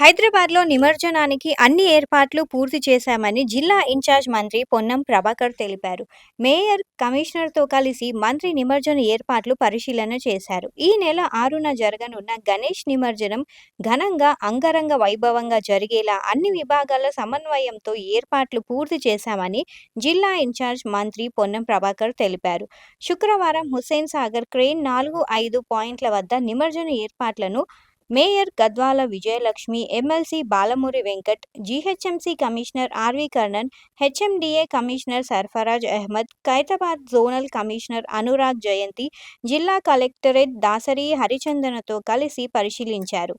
హైదరాబాద్లో నిమజ్జనానికి అన్ని ఏర్పాట్లు పూర్తి చేశామని జిల్లా ఇన్ఛార్జ్ మంత్రి పొన్నం ప్రభాకర్ తెలిపారు. మేయర్ కమిషనర్తో కలిసి మంత్రి నిమజ్జన ఏర్పాట్లు పరిశీలన చేశారు. ఈ నెల ఆరున జరగనున్న గణేష్ నిమజ్జనం ఘనంగా అంగరంగ వైభవంగా జరిగేలా అన్ని విభాగాల సమన్వయంతో ఏర్పాట్లు పూర్తి చేశామని జిల్లా ఇన్ఛార్జ్ మంత్రి పొన్నం ప్రభాకర్ తెలిపారు. శుక్రవారం హుస్సేన్ సాగర్ క్రెయిన్ నాలుగు ఐదు పాయింట్ల వద్ద నిమజ్జన ఏర్పాట్లను mayor Gadwal Vijayalakshmi MLC Balmuri Venkat GHMC commissioner RV Karnan HMDA commissioner Sarfaraz Ahmed Khairatabad zonal commissioner Anurag Jayanti జిల్లా కలెక్టరేట్ దాసరి హరిచందనతో కలిసి పరిశీలించారు.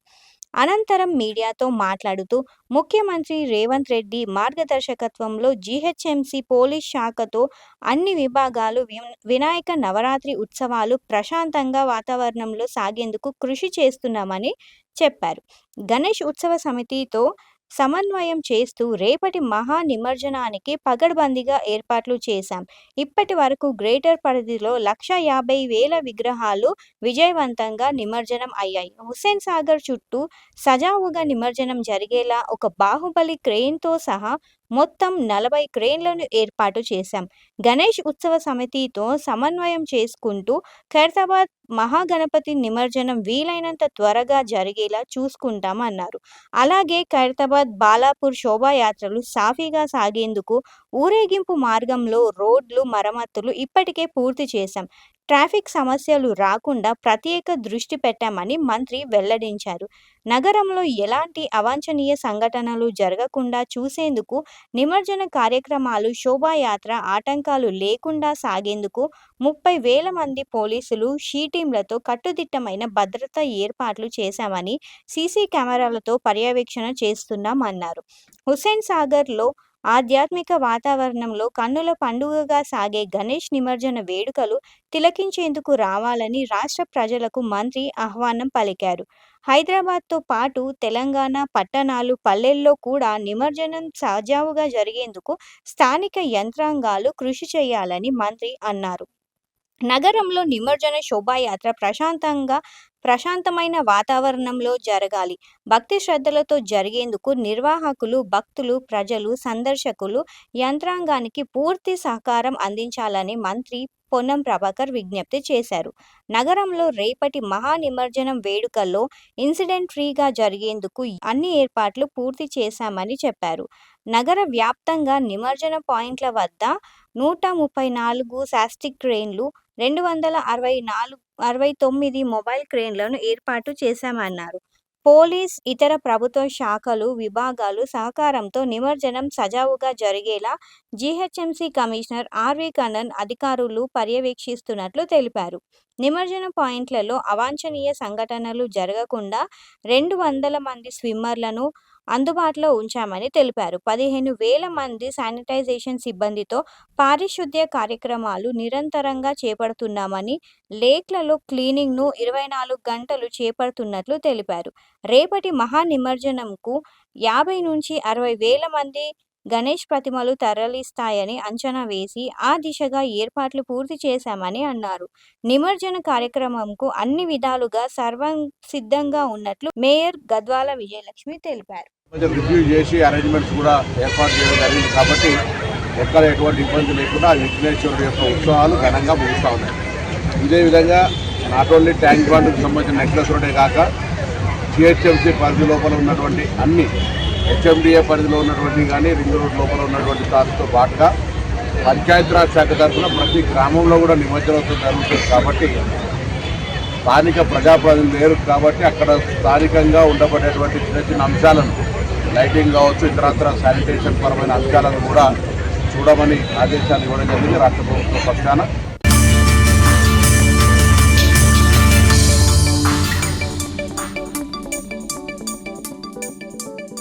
అనంతరం మీడియాతో మాట్లాడుతూ ముఖ్యమంత్రి రేవంత్ రెడ్డి మార్గదర్శకత్వంలో జీహెచ్ఎంసీ పోలీస్ శాఖతో అన్ని విభాగాలు వి- వినాయక నవరాత్రి ఉత్సవాలు ప్రశాంతంగా వాతావరణంలో సాగేందుకు కృషి చేస్తున్నామని చెప్పారు. గణేష్ ఉత్సవ సమితితో సమన్వయం చేస్తూ రేపటి మహా నిమజ్జనానికి పగడ్బందీగా ఏర్పాట్లు చేశాం. ఇప్పటి వరకు గ్రేటర్ పరిధిలో లక్ష యాభై వేల విగ్రహాలు విజయవంతంగా నిమజ్జనం అయ్యాయి. హుస్సేన్ సాగర్ చుట్టూ సజావుగా నిమజ్జనం జరిగేలా ఒక బాహుబలి క్రెయిన్తో సహా మొత్తం నలభై క్రేన్లను ఏర్పాటు చేశాం. గణేష్ ఉత్సవ సమితితో సమన్వయం చేసుకుంటూ ఖైరతాబాద్ మహాగణపతి నిమజ్జనం వీలైనంత త్వరగా జరిగేలా చూసుకుంటామన్నారు అలాగే ఖైరతాబాద్ బాలాపూర్ శోభాయాత్రలు సాఫీగా సాగేందుకు ఊరేగింపు మార్గంలో రోడ్లు మరమ్మతులు ఇప్పటికే పూర్తి చేశాం. ట్రాఫిక్ సమస్యలు రాకుండా ప్రత్యేక దృష్టి పెట్టామని మంత్రి వెల్లడించారు. నగరంలో ఎలాంటి అవాంఛనీయ సంఘటనలు జరగకుండా చూసేందుకు నిమజ్జన కార్యక్రమాలు శోభాయాత్ర ఆటంకాలు లేకుండా సాగేందుకు ముప్పై వేల మంది పోలీసులు షీటీంలతో కట్టుదిట్టమైన భద్రతా ఏర్పాట్లు చేశామని సీసీ కెమెరాలతో పర్యవేక్షణ చేస్తున్నామన్నారు. హుస్సేన్ సాగర్లో ఆధ్యాత్మిక వాతావరణంలో కన్నుల పండుగగా సాగే గణేష్ నిమజ్జన వేడుకలు తిలకించేందుకు రావాలని రాష్ట్ర ప్రజలకు మంత్రి ఆహ్వానం పలికారు. హైదరాబాద్తో పాటు తెలంగాణ పట్టణాలు పల్లెల్లో కూడా నిమజ్జనం సజావుగా జరిగేందుకు స్థానిక యంత్రాంగాలు కృషి చేయాలని మంత్రి అన్నారు. నగరంలో నిమజ్జన శోభాయాత్ర ప్రశాంతంగా ప్రశాంతమైన వాతావరణంలో జరగాలి. భక్తి శ్రద్ధలతో జరిగేందుకు నిర్వాహకులు భక్తులు ప్రజలు సందర్శకులు యంత్రాంగానికి పూర్తి సహకారం అందించాలని మంత్రి పొన్నం ప్రభాకర్ విజ్ఞప్తి చేశారు. నగరంలో రేపటి మహా నిమజ్జనం వేడుకల్లో ఇన్సిడెంట్ ఫ్రీగా జరిగేందుకు అన్ని ఏర్పాట్లు పూర్తి చేశామని చెప్పారు. నగర వ్యాప్తంగా నిమజ్జన పాయింట్ల వద్ద నూట ముప్పై నాలుగు శాస్టిక్ ట్రైన్లు రెండు వందల అరవై నాలుగు అరవై తొమ్మిది మొబైల్ క్రేన్లను ఏర్పాటు చేశామన్నారు. పోలీస్ ఇతర ప్రభుత్వ శాఖలు విభాగాలు సహకారంతో నిమజ్జనం సజావుగా జరిగేలా జీహెచ్ఎంసీ కమిషనర్ ఆర్వి కన్నన్ అధికారులు పర్యవేక్షిస్తున్నట్లు తెలిపారు. నిమజ్జన పాయింట్లలో అవాంఛనీయ సంఘటనలు జరగకుండా రెండు వందల మంది స్విమ్మర్లను అందుబాటులో ఉంచామని తెలిపారు. పదిహేను వేల మంది శానిటైజేషన్ సిబ్బందితో పారిశుద్ధ్య కార్యక్రమాలు నిరంతరంగా చేపడుతున్నామని లేక్లలో క్లీనింగ్ను ఇరవై నాలుగు గంటలు చేపడుతున్నట్లు తెలిపారు. రేపటి మహా నిమజ్జనంకు యాభై నుంచి అరవై వేల మంది గణేష్ ప్రతిమలు తరలిస్తాయని అంచనా వేసి ఆ దిశగా ఏర్పాట్లు పూర్తి చేశామని అన్నారు. నిమజ్జన కార్యక్రమంకు అన్ని విధాలుగా సర్వం సిద్ధంగా ఉన్నట్లు మేయర్ గద్వాల విజయలక్ష్మి తెలిపారు. రివ్యూ చేసి అరేంజ్మెంట్స్ కూడా ఏర్పాటు చేయడం జరిగింది. కాబట్టి ఎక్కడ ఎటువంటి ఇబ్బంది లేకుండా విఘ్నేశ్వరుడు యొక్క ఉత్సవాలు ఘనంగా ముగుస్తూ ఉన్నాయి. ఇదే విధంగా నాట్ ఓన్లీ ట్యాంక్ బండ్కి సంబంధించిన నెక్లెస్ రోడే కాక జిహెచ్ఎంసీ పరిధి లోపల ఉన్నటువంటి అన్ని హెచ్ఎండిఏ పరిధిలో ఉన్నటువంటి కానీ రింగ్ రోడ్ లోపల ఉన్నటువంటి దానితో పాటుగా పంచాయతీరాజ్ శాఖ తరఫున ప్రతి గ్రామంలో కూడా నిమజ్జనోత్సవం జరుగుతుంది. కాబట్టి స్థానిక ప్రజాప్రతినిధులు లేరు కాబట్టి అక్కడ స్థానికంగా ఉండబడేటువంటి చిన్న చిన్న అంశాలను లైటింగ్ కావచ్చు ఇతరత్ర శానిటేషన్ పరమైన అంశాలను కూడా చూడమని ఆదేశాలు ఇవ్వడం జరిగింది. రాష్ట్ర ప్రభుత్వ పక్షాన